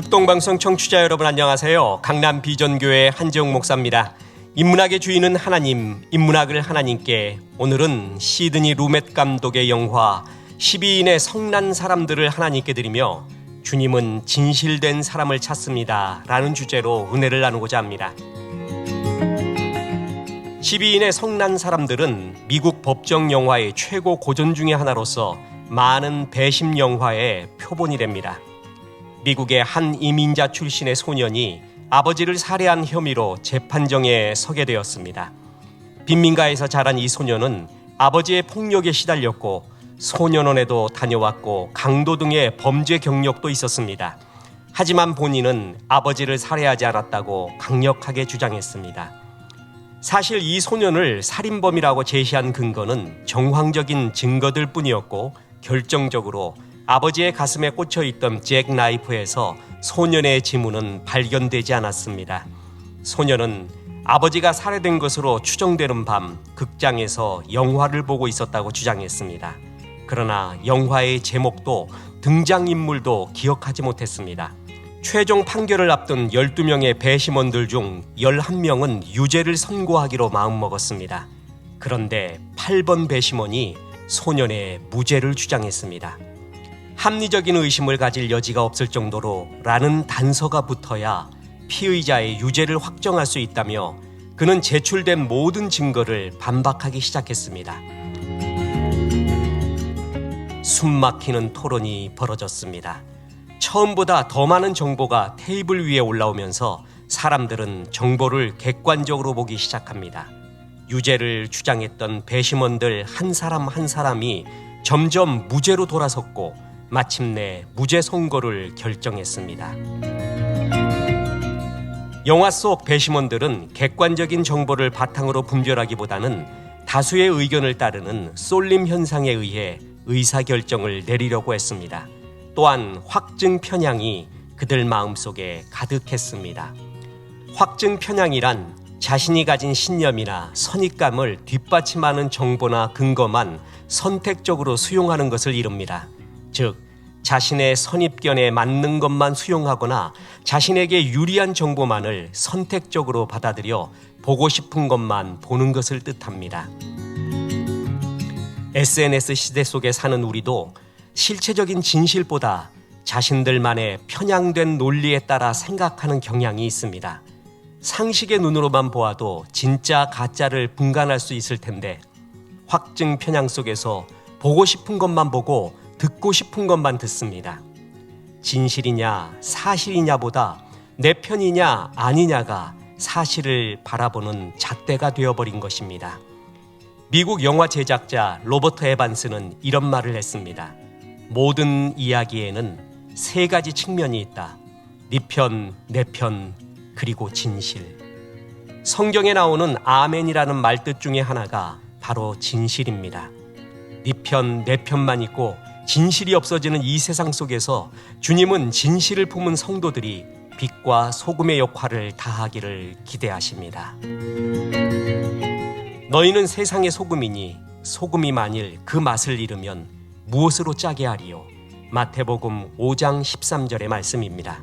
극동방송 청취자 여러분 안녕하세요. 강남 비전교회 한재웅 목사입니다. 인문학의 주인은 하나님, 인문학을 하나님께 오늘은 시드니 루멧 감독의 영화 12인의 성난 사람들을 하나님께 드리며 주님은 진실된 사람을 찾습니다. 라는 주제로 은혜를 나누고자 합니다. 12인의 성난 사람들은 미국 법정 영화의 최고 고전 중의 하나로서 많은 배심 영화의 표본이 됩니다. 미국의 한 이민자 출신의 소년이 아버지를 살해한 혐의로 재판정에 서게 되었습니다. 빈민가에서 자란 이 소년은 아버지의 폭력에 시달렸고 소년원에도 다녀왔고 강도 등의 범죄 경력도 있었습니다. 하지만 본인은 아버지를 살해하지 않았다고 강력하게 주장했습니다. 사실 이 소년을 살인범이라고 제시한 근거는 정황적인 증거들 뿐이었고 결정적으로 아버지의 가슴에 꽂혀 있던 잭 나이프에서 소년의 지문은 발견되지 않았습니다. 소년은 아버지가 살해된 것으로 추정되는 밤 극장에서 영화를 보고 있었다고 주장했습니다. 그러나 영화의 제목도 등장인물도 기억하지 못했습니다. 최종 판결을 앞둔 12명의 배심원들 중 11명은 유죄를 선고하기로 마음먹었습니다. 그런데 8번 배심원이 소년의 무죄를 주장했습니다. 합리적인 의심을 가질 여지가 없을 정도로 라는 단서가 붙어야 피의자의 유죄를 확정할 수 있다며 그는 제출된 모든 증거를 반박하기 시작했습니다. 숨 막히는 토론이 벌어졌습니다. 처음보다 더 많은 정보가 테이블 위에 올라오면서 사람들은 정보를 객관적으로 보기 시작합니다. 유죄를 주장했던 배심원들 한 사람 한 사람이 점점 무죄로 돌아섰고 마침내 무죄 선고를 결정했습니다. 영화 속 배심원들은 객관적인 정보를 바탕으로 분별하기보다는 다수의 의견을 따르는 쏠림 현상에 의해 의사 결정을 내리려고 했습니다. 또한 확증 편향이 그들 마음속에 가득했습니다. 확증 편향이란 자신이 가진 신념이나 선입감을 뒷받침하는 정보나 근거만 선택적으로 수용하는 것을 이룹니다. 즉, 자신의 선입견에 맞는 것만 수용하거나 자신에게 유리한 정보만을 선택적으로 받아들여 보고 싶은 것만 보는 것을 뜻합니다. SNS 시대 속에 사는 우리도 실체적인 진실보다 자신들만의 편향된 논리에 따라 생각하는 경향이 있습니다. 상식의 눈으로만 보아도 진짜 가짜를 분간할 수 있을 텐데 확증 편향 속에서 보고 싶은 것만 보고 듣고 싶은 것만 듣습니다. 진실이냐 사실이냐보다 내 편이냐 아니냐가 사실을 바라보는 잣대가 되어버린 것입니다. 미국 영화 제작자 로버트 에반스는 이런 말을 했습니다. 모든 이야기에는 세 가지 측면이 있다. 네 편, 내 편, 그리고 진실. 성경에 나오는 아멘이라는 말뜻 중에 하나가 바로 진실입니다. 네 편, 내 편만 있고 진실이 없어지는 이 세상 속에서 주님은 진실을 품은 성도들이 빛과 소금의 역할을 다하기를 기대하십니다. 너희는 세상의 소금이니 소금이 만일 그 맛을 잃으면 무엇으로 짜게 하리요? 마태복음 5장 13절의 말씀입니다.